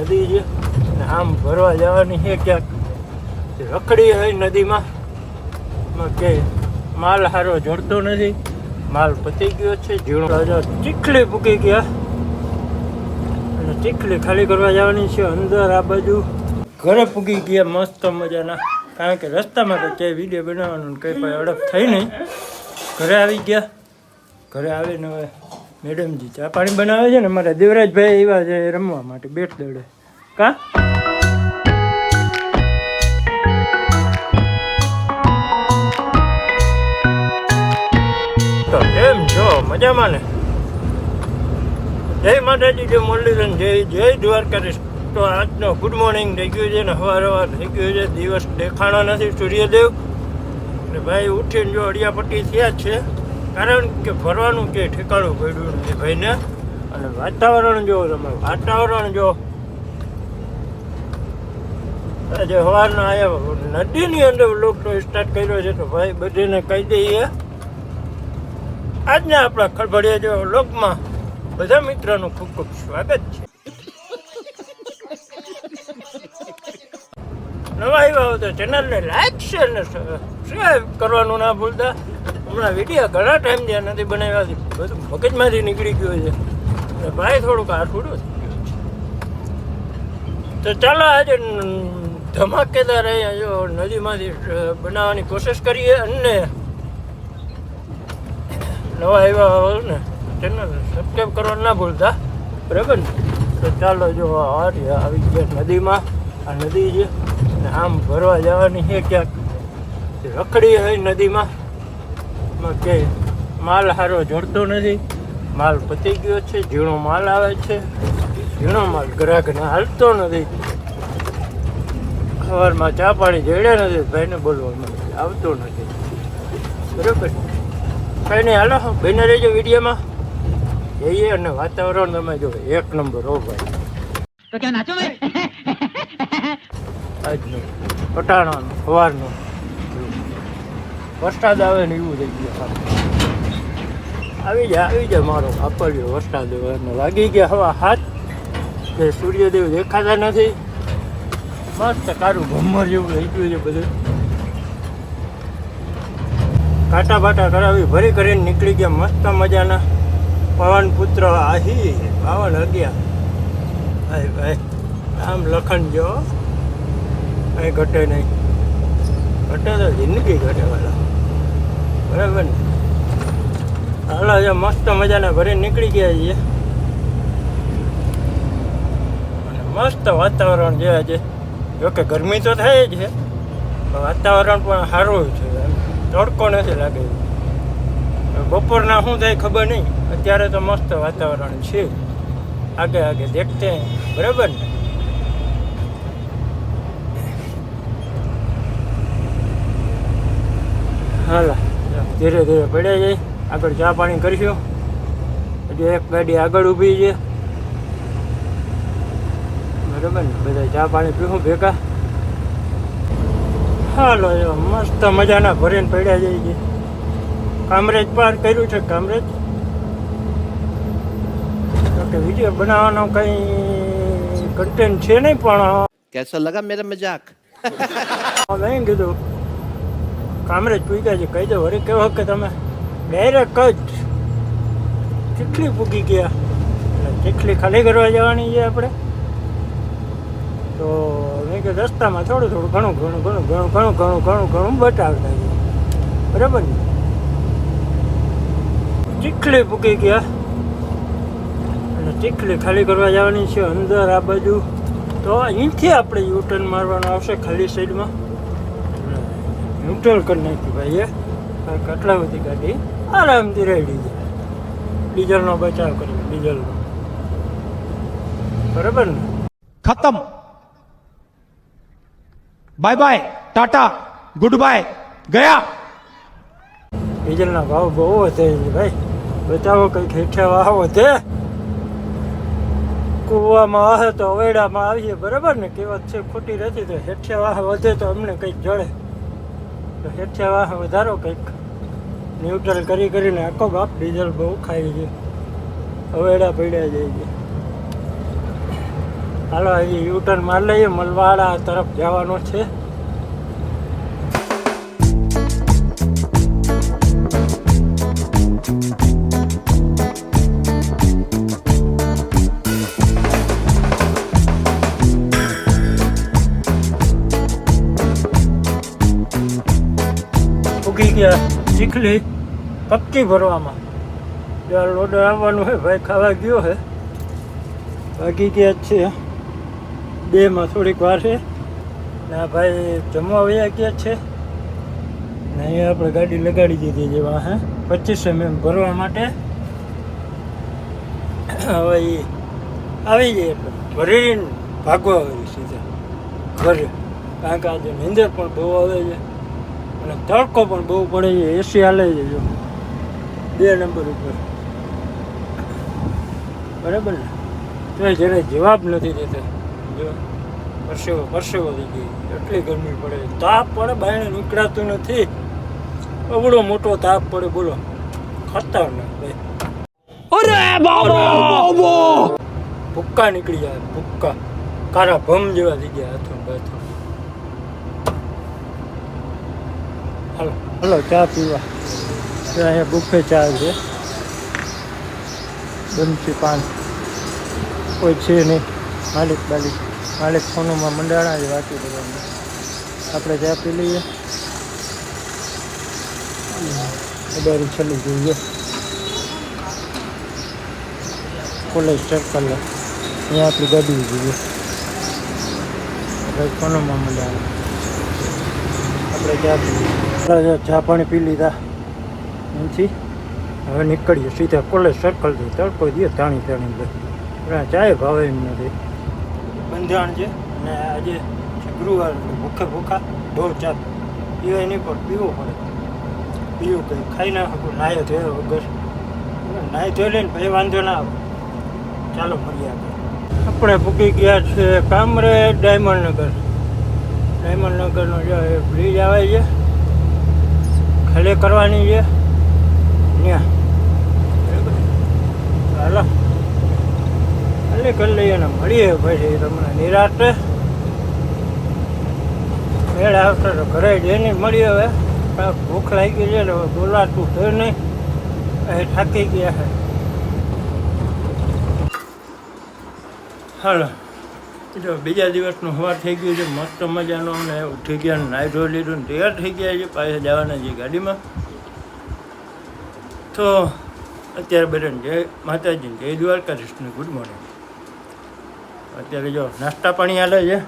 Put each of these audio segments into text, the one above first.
નદી છે. અને આમ ભરવા જવાની છે ક્યાંક. રખડી હોય નદીમાં. કે માલ હારો જડતો નથી. માલ પતી ગયો છે. રાજા ચીખલી પૂકી ગયા. અને ચીખલી ખાલી કરવા જવાની છે. અંદર આ બાજુ ઘરે પૂગી ગયા મસ્ત મજાના. કારણ કે રસ્તામાં તો ક્યાંય વીડિયો બનાવવાનું કંઈ પણ અડપ થઈ નહીં. ઘરે આવી ગયા. ઘરે આવીને હવે મેડમજી ચા પાણી બનાવે છે ને મારા દેવરાજભાઈ એવા છે રમવા માટે બેટ દડે. કા? તો કેમ છો? મજામાં ને? જય માતાજી, જય મુરલીધન જય જય દ્વારકાધીશ. તો આજનો ગુડ મોર્નિંગ થઈ ગયું છે ને સવાર સવાર થઈ ગયું છે, દિવસ દેખાણો નથી, સૂર્યદેવ. ને ભાઈ ઉઠીને જો અડિયાપટ્ટી થયા જ છે. કારણ કે ફરવાનું કે ઠેકાણું પડ્યું નથી ભાઈને. અને વાતાવરણ જો તમે વાતાવરણ જો આજે સવારના આયા નદીની અંદર લોકનો સ્ટાર્ટ કર્યો છે તો ભાઈ બધીને કહી દઈએ. આજના આપણા ખળભળિયા જેવા લોકમાં બધા મિત્રોનું ખૂબ ખૂબ સ્વાગત છે. નવા આવ્યા હો તો ચેનલને લાઈક શેર ને સબસ્ક્રાઈબ કરવાનું ના ભૂલતા? હમણાં વીડિયો ઘણા ટાઈમ થયા નથી બનાવ્યા છે. બધું મગજમાંથી નીકળી ગયું છે. ભાઈ થોડુંક થઈ ગયું તો ચાલો આજે ધમાકેદાર જો નદીમાંથી બનાવવાની કોશિશ કરીએ અને નવા આવ્યા હોય ને, ચેનલ સબસ્ક્રાઈબ કરવાનું ના ભૂલતા. બરાબર તો ચાલો જો આ આવી ગયા નદીમાં. આ નદી છે આમ ભરવા જવાની છે ક્યાંક. રખડી હોય નદીમાં કે માલ હારો જોડતો નથી. માલ પતી ગયો છે ઝીણો માલ આવે છે. ઝીણો માલ ગ્રાહકને હાલતો નથી. સવારમાં ચા પાણી જડ્યા નથી ભાઈને બોલવામાં આવતો નથી. બરાબર? કઈ નહીં હાલો બહેને રહેજો વિડીયોમાં. જઈએ અને વાતાવરણ તમે જો એક નંબર હો ભાઈ. તો આજનું પટાણાનું સવારનું વરસાદ આવે ને એવું થઈ ગયું. આવી જાય આવી જાય મારો વાપર્યો વરસાદ અને લાગી ગયા હવા હાથ. કે સૂર્યદેવ દેખાતા નથી. મસ્ત કારું ભમર જેવું થઈ ગયું છે બધું. કાંટા બાટા કરાવી, ભરી કરીને નીકળી ગયા. મસ્ત મજાના. પવન પુત્ર, આહી પાવન અગિયાર આમ લખન જો. કઈ ઘટે નહીં. ઘટે તો જિંદગી ઘટે વાલા. બરાબર ને? હાલો, જો મસ્ત મજાના ઘરે નીકળી ગયા છીએ. અને મસ્ત વાતાવરણ જે આજે. જોકે ગરમી તો થાય છે વાતાવરણ પણ સારું છે. તડકો નથી લાગે. બપોરના શું થાય ખબર નહીં, અત્યારે તો મસ્ત વાતાવરણ છે. આગે આગે દેખતે બરાબર ને? હાલા. ધીરે ધીરે પડે જાય આગળ ચા પાણી કરશો. હજુ એક ગાડી આગળ ઊભી છે. બરાબર ને? બધા ચા પાણી પીવું ભેગા. હાલો મસ્ત મજાના ભરીને પડ્યા જાય છે કામરેજ પાર કર્યું છે કામરેજ. કે વીડિયો બનાવવાનો કંઈ કન્ટેન્ટ છે નહીં પણ કેસો લગા મેરા મજાક? મેં કીધું કામરેજ પૂગ્યા છે. કહી દો, વળી કેવો કે તમે ડાયરેક્ટ જ ચીખલી પૂગી ગયા. એટલે ચીખલી ખાલી કરવા જવાની છે આપણે. તો મેં કે રસ્તામાં થોડું થોડું ઘણું ઘણું ઘણું ઘણું ઘણું ઘણું ઘણું ઘણું બતાવતા છે બરાબર ને? ચીખલી પૂકી ગયા. અને ચીખલી ખાલી કરવા જવાની છે અંદર આ બાજુ. તો અહીંથી આપણે યુટર્ન મારવાનું આવશે ખાલી સાઈડમાં ન્યુટ્રલ કરી નાખ્યું ભાઈએ કેટલા બધી ગાડી આરામથી રેડી ડીઝલ ડીઝલનો બચાવ કર્યો ડીઝલનો. બરાબર ને? ખતમ. Bye bye tata good bye ગયા. ડીઝલના ભાવ બહુ વધે ભાઈ. બચાવો કંઈક હેઠે વાહ વધે? કુવામાં આવે તો અવેડામાં આવીએ બરાબર ને? કહેવત છે ખોટી રહેતી તો હેઠે વાહ વધે તો અમને કંઈક જળે. તો હેઠે વધારો કંઈક. ન્યુટ્રલ કરી કરીને આખો બાપ ડીઝલ બહુ ખાઈ છે અવેડા પડ્યા જાય છે હાલો, હજી યુટર્ન માર લઈએ. મલવાડા તરફ જવાનો છે. ચીખલી કપચી ભરવામાં. આ લોડર આવવાનું છે ભાઈ ખાવા ગયો છે બાકી જ છે. બેમાં થોડીક વાર છે. ને આ ભાઈ, જમવા વયા ગયા છે. ને અહીંયા આપણે ગાડી લગાડી દીધી જેવા, હે. પચીસ એમ ભરવા માટે. હવે એ આવી જાય ભરીને ભાગવા આવી સીધા. ઘરે. કારણ કે આજે નીંદર પણ બહુ આવે છે. અને તડકો પણ બહુ પડે છે એસી હાલે છે જો. બે નંબર ઉપર. બરાબર ને? તો જ્યારે જવાબ નથી દેતા. જો પરસેવો પરસેવો થઈ ગઈ એટલી ગરમી પડે. તાપ પડે બાયણે નીકળાતું નથી. અવડો મોટો તાપ પડે બોલો. ખતરનાક ભાઈ. અરે ભૂક્કા નીકળી જાય ભૂક્કા. કારા ભમ જેવા થઈ ગયા હાથો બાથો. હાલો. હાલો, ચા પીવા. તો અહીંયા બુફે ચા છે. બનશી પાન. કોઈ છે નહીં. માલિક બાલિક. માલિક ફોનમાં મંડાણા જ વાંચી દેવાનું આપણે ચા પી લઈએ. અડારી છેલ્લી જોઈએ. કોલેજ સર્કલ અહીંયા આપણી ગાડી જોઈએ. આપણે ફોનમાં મંડાણા. આપણે ચા પી આપણે ચા પાણી પી લીધા. એનાથી હવે નીકળીએ સીધા કોલેજ સર્કલથી તડકો દે તાણી તાણી ભાઈ ચાય ભાવે એમ નથી. બંધાણ છે અને આજે ગુરુવાર ભૂખે ભૂખા બહુ ચા પીવાય નહીં પણ પીવું પડે. પીવું કંઈ ખાઈ ના શકું. નાહ્યો ધોયો વગર. નાહી ધોઈ લઈને ભાઈ વાંધો ના આવે. ચાલો મળીએ આપણે. આપણે ભૂકી ગયા છે કામરે ડાયમંડ નગર. ડાયમંડ નગરનો જે બ્રિજ આવે છે ખાલી કરવાની છે. ત્યાં ચાલો ખાલી કરી લઈએ ને મળીએ પછી તમને. નિરાતે મેળ આવશે તો ઘરે જઈને મળીએ હવે. કાંઈક ભૂખ લાગી છે ને હવે બોલાતું થયું નહીં. એ થાકી ગયા છે. હાલો. જો બીજા દિવસનું હવા થઈ ગયું છે, મસ્ત મજાનો અને ઉઠી ગયા, નાઈ ધોઈ લીધું, તૈયાર થઈ ગયા છે, પાછા જવાના છે ગાડીમાં. તો અત્યારે બધાને જય માતાજી, જય દ્વારકાધીશને ગુડ મોર્નિંગ. અત્યારે જો નાસ્તા પાણી હાલે છે,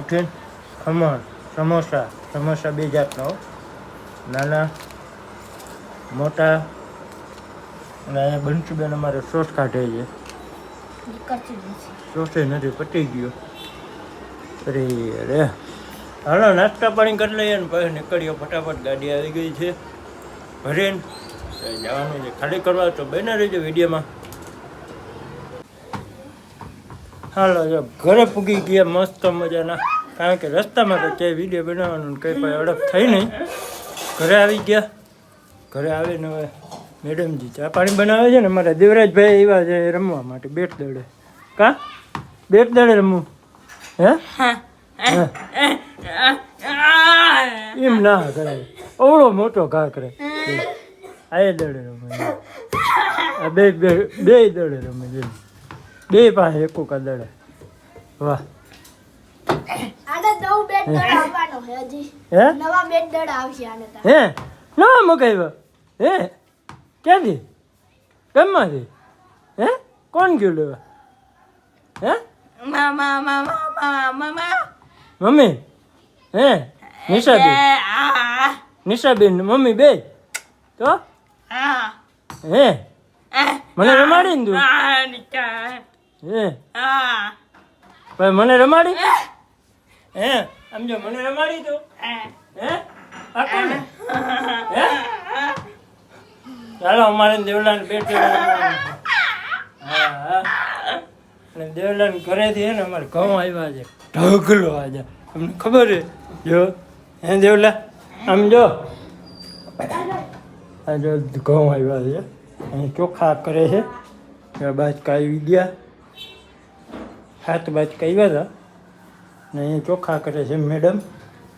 ઉઠીને ખમણ, સમોસા સમોસા બે જાતના નાના, મોટા, અને અહીંયા બંશુબેન અમારે સોસ કાઢે છે. સોસે નથી. પતી ગયો. અરે અરે. હાલો, નાસ્તા પાણી કરી લઈએ ને પછી નીકળીએ. ફટાફટ ગાડી આવી ગઈ છે. ભરીને જવાનું છે. ખાલી કરવા તો બને રહેજો વિડીયોમાં. હાલો, જો ઘરે પૂગી ગયા મસ્ત મજાના. કારણ કે રસ્તામાં તો ક્યાંય વીડિયો બનાવવાનું કંઈ પણ અડપ થઈ નહીં. ઘરે આવી ગયા. ઘરે આવીને હવે મેડમજી ચા પાણી બનાવે છે ને મારા દેવરાજભાઈ આવ્યા છે રમવા માટે બેટ દડે. કા? બેટ દડે રમવું? હે? હે? એમ ના કરાય. ઓવડો મોટો ઘા કરે. આ એ દડે રમે આ બે બે બે દડે રમે છે બે પાસે એકો કા દડે. વાહ. હે? નવા બેટ દડ આવશે આને હે? ના મગાવ્યા. હે? ક્યાંથી કેમમાંથી? હે? કોણ ગયું લેવા? હે? મામા મામા મામા મામા. મમ્મી? હે? નિશાબેન? નિશાબેન મમ્મી બે તો? હે. મને રમાડી ને તું હે ભાઈ મને રમાડી? હે? સમજો મને રમાડી તું ah. હે? આ ને હે ચાલો અમારે દેવલાને બેટ હા હા. અને દેવલાને ઘરેથી હે ને અમારે ઘઉં આવ્યા છે, ઢગલો આજે તમને ખબર છે? જો, હે દેવલા, આમ જો. આ જો ઘઉં આવ્યા છે. અહીં ચોખા કરે છે. બાજકા આવી ગયા. હાથ બાજ કર્યા હતા. ને અહીંયા ચોખ્ખા કરે છે મેડમ.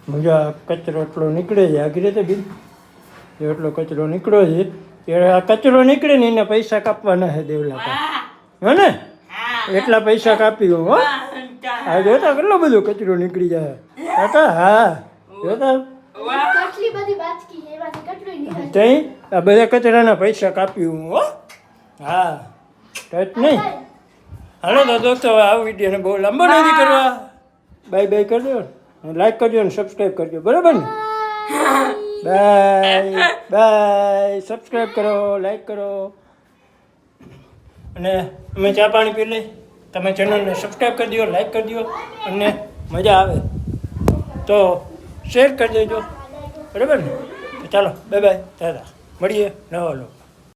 મુજા, કચરો એટલો નીકળે છે. આગળ રીતે બિલ એટલો કચરો નીકળ્યો છે. ત્યારે આ કચરો નીકળે ને એને પૈસા કાપવાના છે દેવલા હે ને? એટલા પૈસા કાપી હો? હા જોતા કેટલો બધો કચરો નીકળી જાય. કાકા હા. જોતા? તઈ આ બધા કચરાના પૈસા કાપી હું? હો. હા ટચ નહીં હાલો તો દોસ્તો આ વિડીયોને બહુ લાંબો નથી કરવા. બાય બાય કરજો લાઈક કરજો અને સબસ્ક્રાઈબ કરજો. બરાબર ને? Bye bye. સબસ્ક્રાઈબ કરો લાઈક કરો. અને અમે ચા પાણી પી લઈ. તમે ચેનલને સબસ્ક્રાઈબ કરી દો લાઈક કરી દો અને મજા આવે. તો શેર કરી દેજો. બરાબર ને? ચાલો બાય બાય દાદા મળીએ નવા લો